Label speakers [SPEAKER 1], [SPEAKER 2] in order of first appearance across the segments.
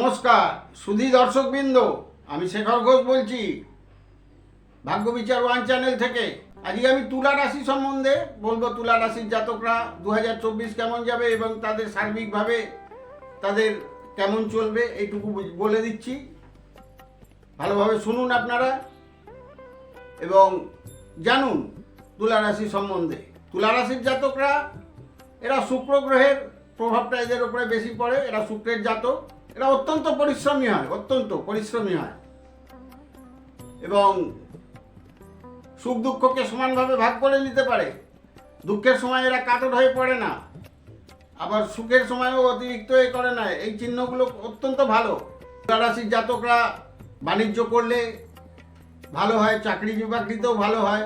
[SPEAKER 1] নমস্কার, সুধী দর্শকবৃন্দ, আমি শেখর ঘোষ বলছি। ভাগ্য বিচার ওয়ান চ্যানেল থেকে। আজকে আমি তুলা রাশি সম্বন্ধে বলব, তুলা রাশির জাতকরা দু হাজার চব্বিশ কেমন যাবে এবং তাদের সার্বিকভাবে তাদের কেমন চলবে এইটুকু বলে দিচ্ছি। ভালোভাবে শুনুন আপনারা এবং জানুন তুলা রাশি সম্বন্ধে। তুলা রাশির জাতকরা, এরা শুক্র গ্রহের প্রভাবটা এদের উপরে বেশি পড়ে, এরা শুক্রের জাতক, এরা অত্যন্ত পরিশ্রমী হয়, অত্যন্ত পরিশ্রমী হয়। এবং সুখ দুঃখকে সমানভাবে ভাগ করে নিতে পারে। দুঃখের সময় এরা কাতর হয়ে পড়ে না, আবার সুখের সময়ও অতিরিক্ত এ করে না। এই চিহ্নগুলো অত্যন্ত ভালো। রাশির জাতকরা বাণিজ্য করলে ভালো হয়, চাকরি বাকরিতেও ভালো হয়।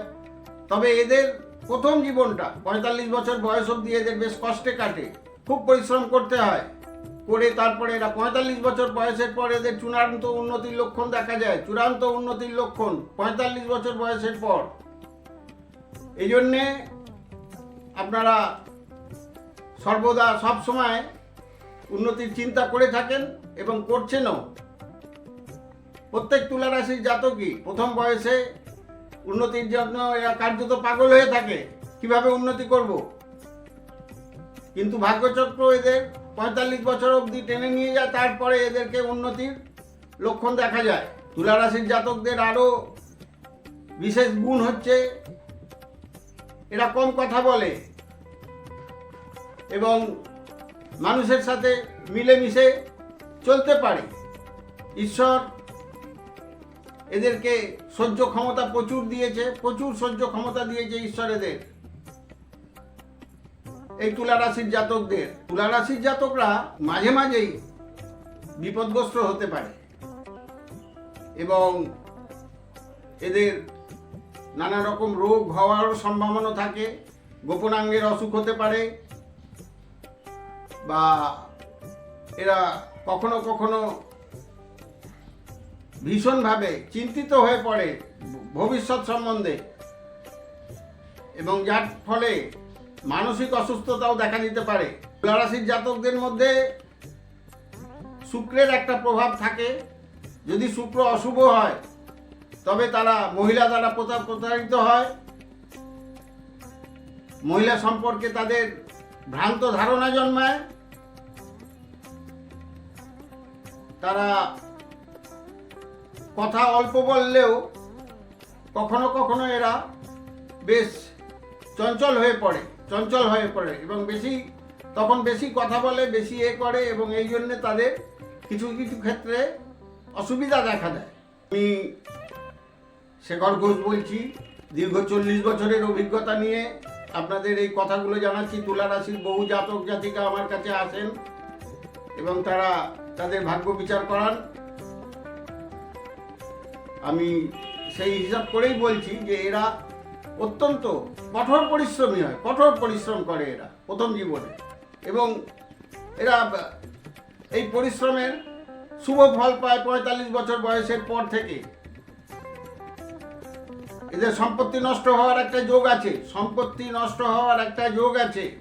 [SPEAKER 1] তবে এদের প্রথম জীবনটা, পঁয়তাল্লিশ বছর বয়স অবধি এদের বেশ কষ্টে কাটে। খুব পরিশ্রম করতে হয়। করে তারপরে এরা পঁয়তাল্লিশ বছর বয়সের পর এদের চূড়ান্ত উন্নতির লক্ষণ দেখা যায়। চূড়ান্ত উন্নতির লক্ষণ পঁয়তাল্লিশ বছর বয়সের পর। এই জন্যে আপনারা সর্বদা সব সময় উন্নতির চিন্তা করে থাকেন এবং করছেনও। প্রত্যেক তুলা রাশির জাতকই প্রথম বয়সে উন্নতির জন্য এরা কার্যত পাগল হয়ে থাকে। কীভাবে উন্নতি করব? কিন্তু ভাগ্যচক্র এদের পঁয়তাল্লিশ বছর অবধি টেনে নিয়ে যায়, তারপরে এদেরকে উন্নতির লক্ষণ দেখা যায়। তুলা রাশির জাতকদের আরও বিশেষ গুণ হচ্ছে, এরা কম কথা বলে এবং মানুষের সাথে মিলেমিশে চলতে পারে। ঈশ্বর এদেরকে সহ্য ক্ষমতা প্রচুর দিয়েছে, প্রচুর সহ্য ক্ষমতা দিয়েছে ঈশ্বর এদের। এই তুলা রাশির জাতকদের। তুলা রাশির জাতকরা মাঝে মাঝেই বিপদগ্রস্ত হতে পারে। এবং এদের নানা রকম রোগ হওয়ার সম্ভাবনা থাকে, গোপনাঙ্গের অসুখ হতে পারে, বা এরা কখনো কখনো ভীষণভাবে চিন্তিত হয়ে পড়ে ভবিষ্যৎ সম্বন্ধে। এবং যার ফলে মানসিক অসুস্থতাও দেখা দিতে পারে। তুলা রাশির জাতকদের মধ্যে শুক্রের একটা প্রভাব থাকে। যদি শুক্র অশুভ হয়, তবে তারা মহিলা দ্বারা প্রতা- প্রতারিত হয়। মহিলা সম্পর্কে তাদের ভ্রান্ত ধারণা জন্মায়। তারা কথা অল্প বললেও কখনো কখনো এরা বেশ চঞ্চল হয়ে পড়ে। চঞ্চল হয়ে পড়ে এবং বেশি, তখন বেশি কথা বলে, বেশি এ করে এবং এই জন্যে তাদের কিছু কিছু ক্ষেত্রে অসুবিধা দেখা দেয়। আমি শেখর ঘোষ বলছি, দীর্ঘ চল্লিশ বছরের অভিজ্ঞতা নিয়ে আপনাদের এই কথাগুলো জানাচ্ছি। তুলা রাশির বহু জাতক, জাতিকা আমার কাছে আসেন এবং তারা তাদের ভাগ্য বিচার করান। আমি সেই হিসাব করেই বলছি যে এরা অত্যন্ত কঠোর পরিশ্রমী হয়, কঠোর পরিশ্রম করে এরা, প্রথম জীবনে। এবং এরা, এই পরিশ্রমের শুভ ফল পায় পঁয়তাল্লিশ বছর বয়সের পর থেকে। এদের সম্পত্তি নষ্ট হওয়ার একটা যোগ আছে, সম্পত্তি নষ্ট হওয়ার একটা যোগ আছে।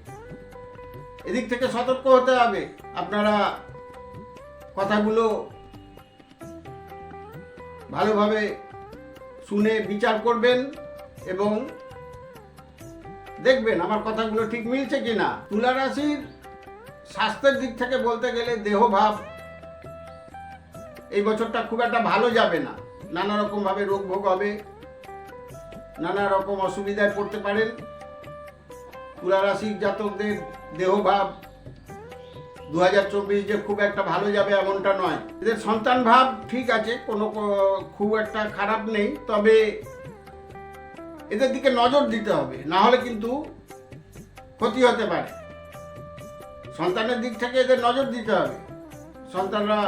[SPEAKER 1] এদিক থেকে সতর্ক হতে হবে। আপনারা কথাগুলো ভালোভাবে শুনে বিচার করবেন। এবং দেখবেন আমার কথাগুলো ঠিক মিলছে কি না তুলা রাশির স্বাস্থ্যের দিক থেকে বলতে গেলে দেহভাব এই বছরটা খুব একটা ভালো যাবে না। নানা রকমভাবে রোগ ভোগ হবে, নানা রকম অসুবিধায় পড়তে পারেন। তুলা রাশির জাতকদের দেহভাব দু হাজার চব্বিশ যে খুব একটা ভালো যাবে এমনটা নয়। এদের সন্তান ভাব ঠিক আছে, কোনো খুব একটা খারাপ নেই, তবে এদের দিকে নজর দিতে হবে, না হলে কিন্তু ক্ষতি হতে পারে। সন্তানের দিক থেকে এদের নজর দিতে হবে। সন্তানরা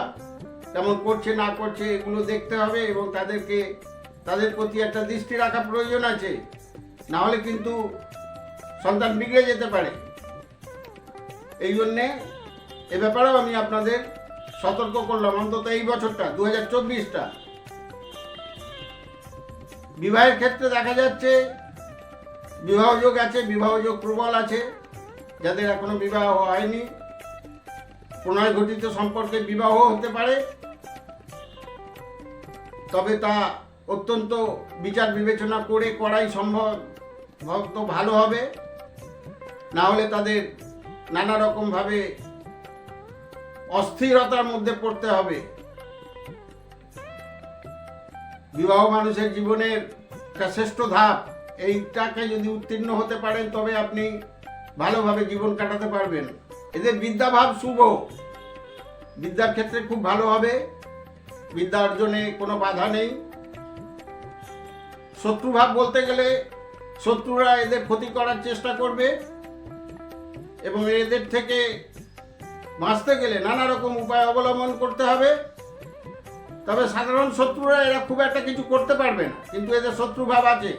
[SPEAKER 1] কেমন করছে, না করছে, এগুলো দেখতে হবে এবং তাদেরকে, তাদের প্রতি একটা দৃষ্টি রাখা প্রয়োজন আছে। না হলে কিন্তু সন্তান বিগড়ে যেতে পারে। এই জন্যে এ ব্যাপারেও আমি আপনাদের সতর্ক করলাম। অন্তত এই বছরটা দু হাজার চব্বিশটা বিবাহের ক্ষেত্রে দেখা যাচ্ছে বিবাহযোগ আছে, বিবাহযোগ প্রবল আছে, যাদের এখনও বিবাহ হয়নি। প্রণয় ঘটিত সম্পর্কে বিবাহ হতে পারে। তবে তা অত্যন্ত বিচার বিবেচনা করে করাই সম্ভব তো ভালো হবে। না হলে তাদের নানা রকমভাবে অস্থিরতার মধ্যে পড়তে হবে। বিবাহ মানুষের জীবনের একটা শ্রেষ্ঠ ধাপ। এইটাকে যদি উত্তীর্ণ হতে পারেন, তবে আপনি ভালোভাবে জীবন কাটাতে পারবেন। এদের বিদ্যাভাব শুভ। বিদ্যার ক্ষেত্রে খুব ভালো হবে। বিদ্যা অর্জনে কোনো বাধা নেই। শত্রুভাব বলতে গেলে শত্রুরা এদের ক্ষতি করার চেষ্টা করবে এবং এদের থেকে বাঁচতে গেলে নানা রকম উপায় অবলম্বন করতে হবে। তবে সাধারণ শত্রুরা এরা খুব একটা কিছু করতে পারবে না। কিন্তু এদের শত্রুভাব আছে,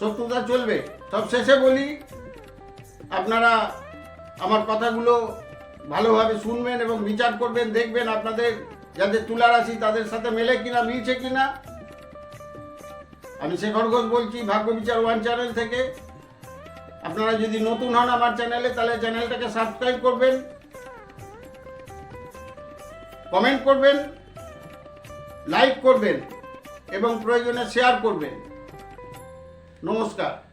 [SPEAKER 1] শত্রুতা চলবে। সব শেষে বলি, আপনারা আমার কথাগুলো ভালোভাবে শুনবেন এবং বিচার করবেন, দেখবেন আপনাদের যাদের তুলা রাশি তাদের সাথে মেলে কিনা, মিলছে কিনা। আমি শেখর ঘোষ বলছি, ভাগ্য বিচার ওয়ান চ্যানেল থেকে। আপনারা যদি নতুন হন আমার চ্যানেলে, তাহলে চ্যানেলটাকে সাবস্ক্রাইব করবেন, কমেন্ট করবেন। লাইক করবেন এবং প্রয়োজনে শেয়ার করবেন। নমস্কার।